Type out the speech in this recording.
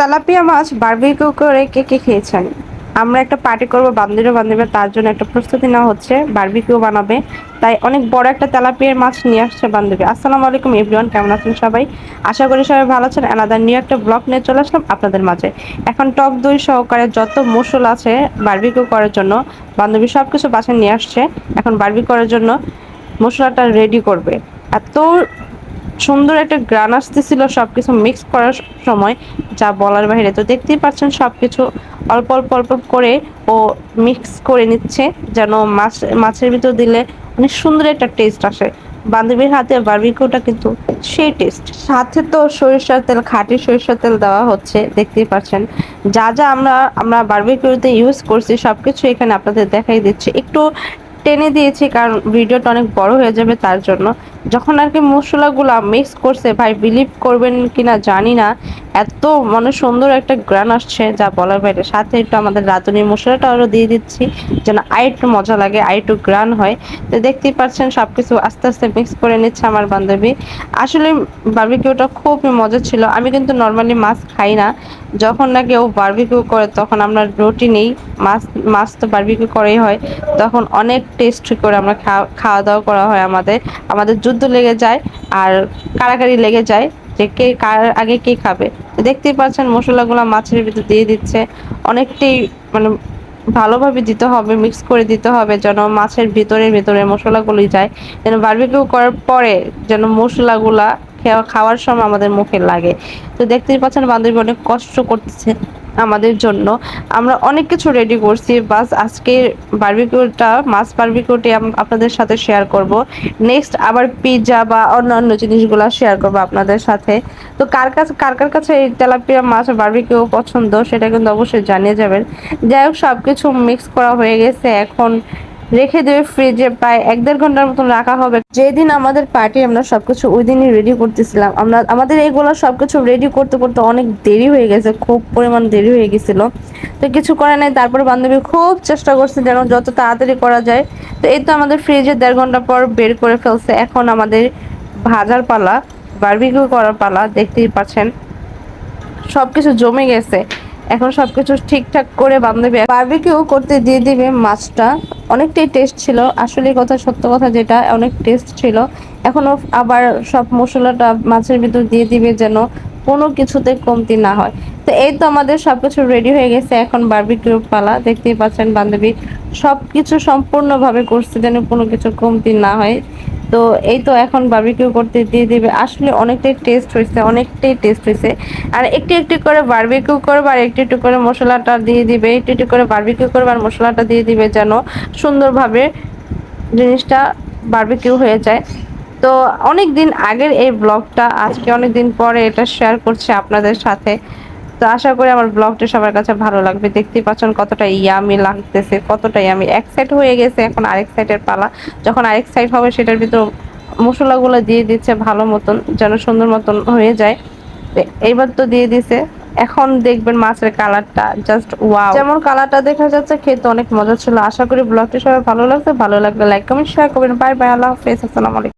Tilapia মাছ barbecue করে কে কে খেয়েছেন? আমরা একটা পার্টি করব বান্ধবী বান্ধবী তার জন্য একটা প্রস্তুতি নেওয়া হচ্ছে বারবিকিউ বানাবে। তাই অনেক বড় একটা তেলাপিয়ার মাছ নিয়ে আসছে বান্ধবী। আসসালামু আলাইকুম এভরিওয়ান কেমন আছেন সবাই? আশা করি সবাই ভালো আছেন। আলাদা নিউ একটা ব্লগ নিয়ে চলে আসলাম আপনাদের মাঝে। এখন টক দই সহকারে যত মশলা আছে বারবিকিউ করার জন্য, বান্ধবী সব কিছু বাসায় নিয়ে আসছে। এখন বারবি করার জন্য মশলাটা রেডি করবে। এত সুন্দর একটা গ্রান আসতেছিল, সবকিছু মিক্স করার সময় যা বলার বাইরে। তো দেখতেই পাচ্ছেন সবকিছু অল্প অল্প অল্প করে ও মিক্স করে নিচ্ছে, যেন মাছ, মাছের ভিতর দিলে অনেক সুন্দর একটা টেস্ট আসে। বান্ধবীর হাতে বার্বিকিউটা কিন্তু সেই টেস্ট সাথে তো সরিষার তেল, খাঁটি সরিষার তেল দেওয়া হচ্ছে, দেখতেই পাচ্ছেন। যা যা আমরা আমরা বার্বিকিউতে ইউজ করছি, সবকিছু এখানে আপনাদের দেখাই দিচ্ছি। একটু টেনে দিয়েছি, কারণ ভিডিওটা অনেক বড় হয়ে যাবে তার জন্য। যখন আর কি মশলাগুলো মিক্স করছে, ভাই বিলিভ করবেন কিনা জানি না এত মানে সুন্দর একটা গ্রান আসছে যা বলার বাইরে। সাথে একটু আমাদের রাঁধুনি মশলাটা আরও দিয়ে দিচ্ছি, যেন আর একটু মজা লাগে আর একটু গ্রান হয়। তো দেখতেই পাচ্ছেন সব কিছু আস্তে আস্তে মিক্স করে নিচ্ছে আমার বান্ধবী। আসলে বার্বিকিউটা খুবই মজা ছিল। আমি কিন্তু নর্মালি মাছ খাই না। যখন না কেউ বার্বিকিউ করে, তখন আমরা রুটি নেই। মাছ মাছ তো বার্বিকিউ করেই হয়। তখন অনেক টেস্ট করে আমরা খাওয়া দাওয়া করা হয় আমাদের। আমাদের যুদ্ধ লেগে যায় আর কারাকারি লেগে যায়। যে কে কার আগে কে খাবে। দেখতেই পাচ্ছেন মশলাগুলো মাছের ভিতরে দিয়ে দিচ্ছে। অনেকটাই মানে ভালোভাবে দিতে হবে মিক্স করে দিতে হবে, যেন মাছের ভিতরে ভিতরে মশলাগুলি যায়। যেন বার্বিকিউ করার পরে যেন মশলাগুলা খাওয়ার সময় আমাদের মুখে লাগে। তো দেখতেই পাচ্ছেন বান্ধবী অনেক কষ্ট করতেছে। আমাদের জন্য। আমরা অনেক কিছু রেডি করছি। বাস আজকে বার্বিকিউটা মাছ বার্বিকিউটি আপনাদের সাথে শেয়ার করব। নেক্সট আবার পিৎজা বা অন্যান্য জিনিসগুলো শেয়ার করব আপনাদের সাথে। তো কার কাছে কার কার কাছে এই তেলাপিয়া মাছ বার্বিকিউ পছন্দ, সেটা কিন্তু অবশ্যই জানিয়ে যাবেন। যাই হোক সব কিছু মিক্স করা হয়ে গেছে। এখন রেখে দেবে ফ্রিজে প্রায় এক দেড় ঘণ্টার মতন রাখা হবে। যেদিন আমাদের পার্টি আমরা সবকিছু ওই দিনই রেডি করতেছিলাম। আমরা, আমাদের এইগুলো সবকিছু রেডি করতে করতে অনেক দেরি হয়ে গেছে, খুব পরিমাণ দেরি হয়ে গেছিল। তো কিছু করে নাই, তারপরে বান্ধবী খুব চেষ্টা করছে যেন যত তাড়াতাড়ি করা যায়। তো এই তো আমাদের ফ্রিজে দেড় ঘণ্টা পর বের করে ফেলছে। এখন আমাদের ভাজার পালা বারবিকিউ করার পালা, দেখতেই পাচ্ছেন। সবকিছু জমে গেছে। এখন সবকিছু ঠিকঠাক করে বান্ধবী বারবিকিউ করতে দিয়ে দিবে মাছটা। অনেকটাই টেস্ট ছিল। আসলে কথা, সত্য কথা যেটা, অনেক টেস্ট ছিল। এখনও আবার সব মশলাটা মাছের ভিতর দিয়ে দিবে যেন কোনো কিছুতে কমতি না হয়। তো এই তো আমাদের সবকিছু রেডি হয়ে গেছে এখন বারবিকিউ পালা। দেখতেই পাচ্ছেন বান্ধবী সব কিছু সম্পূর্ণভাবে করছে যেন কোনো কিছু কমতি না হয়। তো এই তো এখন বারবিকিউ করতে দিয়ে দিবে। আসলে অনেকটাই টেস্ট হয়েছে অনেকটাই টেস্ট হয়েছে আর একটু একটু করে বারবিকিউ করবে আর একটু একটু করে মশলাটা দিয়ে দিবে, একটু একটু করে বারবিকিউ করবে আর মশলাটা দিয়ে দিবে যেন সুন্দরভাবে জিনিসটা বারবিকিউ হয়ে যায়। তো অনেক দিন আগের এই ব্লগটা আজকে অনেক দিন পরে এটা শেয়ার করছি আপনাদের সাথে। তো আশা করি আমার ব্লগটা সবার কাছে ভালো লাগবে। দেখতেই পাচ্ছেন কতটা ইয়ামি লাগতেছে, কতটা ইয়ামি এক সাইড হয়ে গেছে, এখন আরেক সাইডের পালা। যখন আরেক সাইড হবে, সেটার ভিতর মশলাগুলো দিয়ে দিচ্ছে ভালো মতন, যেন সুন্দর মতন হয়ে যায়। এইবার তো দিয়ে দিছে। এখন দেখবেন মাছের কালারটা জাস্ট ওয়াও যেমন কালারটা দেখা যাচ্ছে, খেতে অনেক মজা ছিল। আশা করি ব্লগটি সবাই ভালো লাগছে। ভালো লাগলে লাইক কমেন্ট শেয়ার করবেন। বাই বাই আল্লাহ হাফেজ। আসসালামু আলাইকুম।